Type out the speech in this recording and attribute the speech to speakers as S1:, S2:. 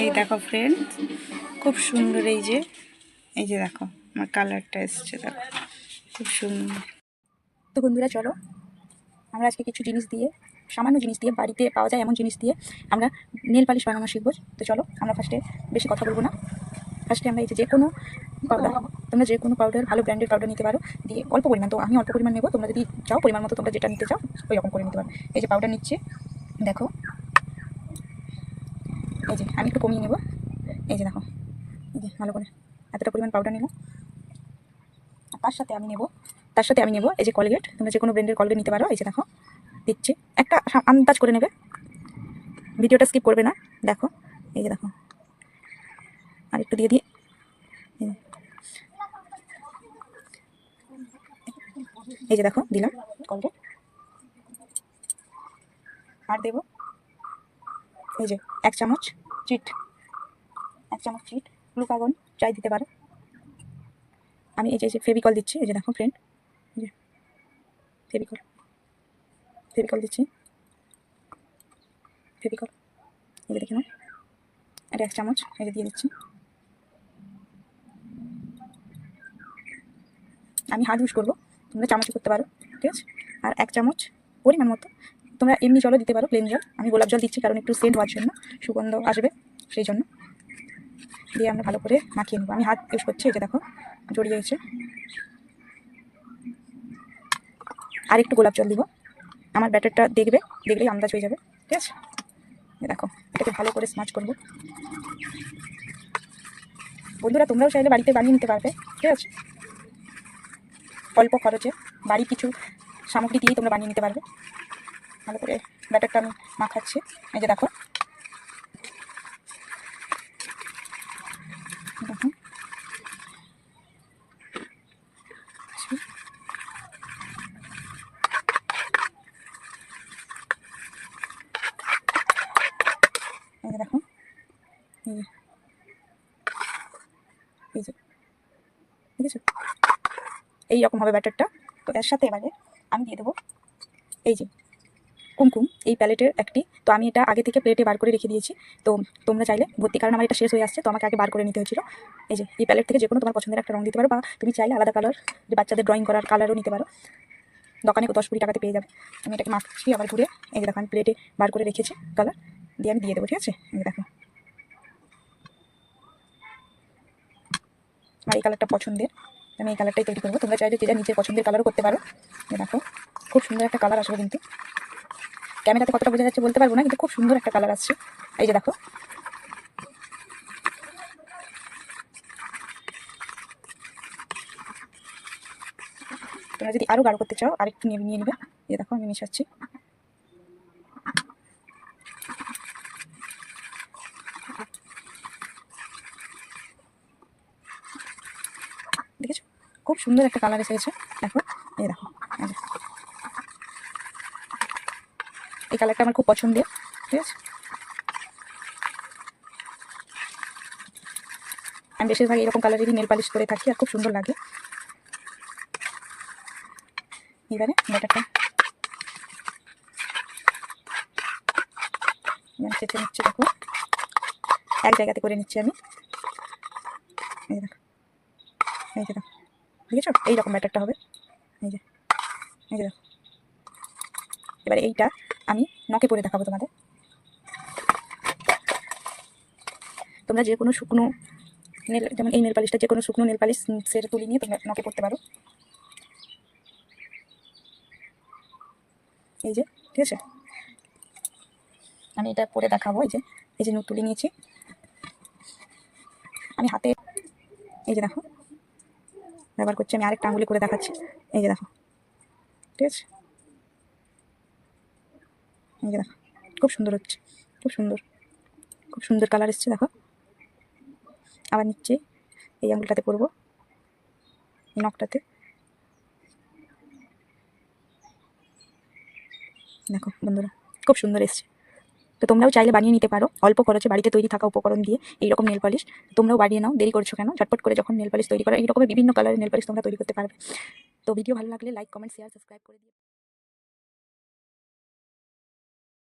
S1: এই দেখো ফ্রেন্ড খুব সুন্দর এই যে এই যে দেখো, আমার কালারটা এসছে দেখো, খুব সুন্দর।
S2: তো বন্ধুরা, চলো, আমরা আজকে কিছু জিনিস দিয়ে, সামান্য জিনিস দিয়ে, বাড়িতে পাওয়া যায় এমন জিনিস দিয়ে আমরা নেল পালিশ বানানো শিখব। তো চলো, আমরা ফার্স্টে বেশি কথা বলব না। ফার্স্টে আমরা এই যে কোনো পাউডার তোমরা যে কোনো পাউডার ভালো ব্র্যান্ডের পাউডার নিতে পারো, দিয়ে অল্প পরিমাণ, তো আমি অল্প পরিমাণ নেব, তোমরা যদি চাও পরিমাণ মতো তোমরা যেটা নিতে চাও, ওই রকম করে নিতে পারো। এই যে পাউডার নিচ্ছে, দেখো এই যে, আমি একটু কমিয়ে নেব। এই যে দেখো, এই যে ভালো করে এতটা পরিমাণ পাউডার নিলাম। তার সাথে আমি নেব, তার সাথে আমি নেব এই যে কলগেট তোমরা যে কোনো ব্র্যান্ডের কলগেট নিতে পারো, এই যে দেখো, দিচ্ছি। একটা আন্দাজ করে নেবে। ভিডিওটা স্কিপ করবে না, দেখো, এই যে দেখো। আর একটু দিয়ে দিই। এই যে। এই যে দেখো, দিলাম কলগেট আর দেব এই যে, এক চামচ চিট। এক চামচ চিট, গ্লুকাগন, চাই দিতে পারো। আমি এই যে ফেভিকল দিচ্ছি, এই যে দেখো ফ্রেন্ড এই যে ফেভিকল ফেভিকল দিচ্ছি। ফেভিকল এই যে দেখে নাও। এটা এক চামচ, এই যে দিয়ে দিচ্ছি। আমি হাত ইউজ করব, তোমরা চামচে করতে পারো, ঠিক আছে? আর এক চামচ পরিমাণ মতো তোমরা এমনি জলও দিতে পারো প্লেন জল। আমি গোলাপ জল দিচ্ছি, কারণ একটু সেন্ট হওয়ার জন্য, সুগন্ধ আসবে সেই জন্য। দিয়ে আমরা ভালো করে মাখিয়ে নেব। আমি হাত ইউজ করছি যে দেখো, জড়িয়ে গেছে। আর একটু গোলাপ জল দিব। আমার ব্যাটারটা দেখবে, দেখলেই আন্দাজ হয়ে যাবে, ঠিক আছে? দেখো, এটাকে ভালো করে স্মাচ করব। বন্ধুরা, তোমরাও চাইলে বাড়িতে বানিয়ে নিতে পারবে, ঠিক আছে? অল্প খরচে বাড়ির কিছু সামগ্রী দিয়েই তোমরা বানিয়ে নিতে পারবে। ভালো করে ব্যাটারটা আমি মাখাচ্ছি। এই যে দেখো। এই এই যে। এই যে। দেখেছ রকম হবে ব্যাটারটা। তো এর সাথে এবারে আমি দিয়ে দেবো। এই যে। কুমকুম এই প্যালেটের একটি। তো আমি এটা আগে থেকে প্লেটে বার করে রেখে দিয়েছি। তো তোমরা চাইলে ভর্তি, কারণ আমার এটা শেষ হয়ে আসছে, তো আমাকে আগে বার করে নিতে হয়েছিল। এই যে, এই প্যালেট থেকে যে কোনো তোমার পছন্দের একটা রং দিতে পারো, বা তুমি চাইলে আলাদা কালার যে বাচ্চাদের ড্রয়িং করার কালারও নিতে পারো। দোকানে দশ কুড়ি টাকাতে পেয়ে যাবে। আমি এটাকে মাখছি আবার ঘুরে। এই যে দেখো, আমি প্লেটে বার করে রেখেছি কালার দিয়ে আমি দিয়ে দেবো, ঠিক আছে? এই দেখো। আমার এই কালারটা পছন্দের। আমি এই কালারটাই তৈরি করব। তোমরা চাইলে যে নিজের পছন্দের কালারও করতে পারো। দেখো, খুব সুন্দর একটা কালার আসবে কিন্তু। ক্যামেরাতে কতটা বোঝা যাচ্ছে বলতে পারব না, কিন্তু খুব সুন্দর একটা কালার আসছে। এই যে দেখো। তোমরা যদি আরও গাঢ় করতে চাও, আরেকটু নিয়ে নিয়ে নেবে। এই যে দেখো, আমি মেশাচ্ছি। দেখেছ? খুব সুন্দর একটা কালার এসেছে দেখো, এই দেখো এই যে। এই কালারটা আমার খুব পছন্দের, ঠিক আছে? আমি বেশিরভাগ এরকম কালারেরই নেল পালিশ করে থাকি আর খুব সুন্দর লাগে। এবারে ব্যাটারটা চেঁচে নিচ্ছি দেখো। এক জায়গাতে করে নিচ্ছি আমি। এই দেখো। এই যে দেখো। দেখেছ? এইরকম ব্যাটারটা হবে। এই যে এই যে দেখো। এবারে এইটা আমি নখে পরে দেখাবো তোমাদের। তোমরা যে কোনো শুকনো নেল, যেমন এই নেল পালিশটা যে কোনো শুকনো নেল পালিশ সেটা তুলে নিয়ে তোমরা নকে পড়তে পারো। এই যে, ঠিক আছে? আমি এটা পরে দেখাবো, এই যে এই যে নোট তুলে নিয়েছি। আমি হাতে, এই যে দেখো, ব্যবহার করছি, আমি আরেকটা আঙুলি করে দেখাচ্ছি। এই যে দেখো, ঠিক আছে? এই যে দেখো, খুব সুন্দর হচ্ছে, খুব সুন্দর খুব সুন্দর কালার এসছে, দেখো। আবার নিচ্ছে, এই আঙুলটাতে করব, এই নখটাতে। দেখো বন্ধুরা, খুব সুন্দর এসছে। তো তোমরাও চাইলে বানিয়ে নিতে পারো, অল্প খরচে বাড়িতে তৈরি থাকা উপকরণ দিয়ে এইরকম নেল পালিশ তোমরাও বানিয়ে নাও, দেরি করছ কেন? ঝটপট করে যখন নেল পালিশ তৈরি করো এইরকম বিভিন্ন কালারের নেল পালিশ তোমরা তৈরি করতে পারবে। তো ভিডিও ভালো লাগলে লাইক কমেন্ট শেয়ার সাবস্ক্রাইব করে দিও।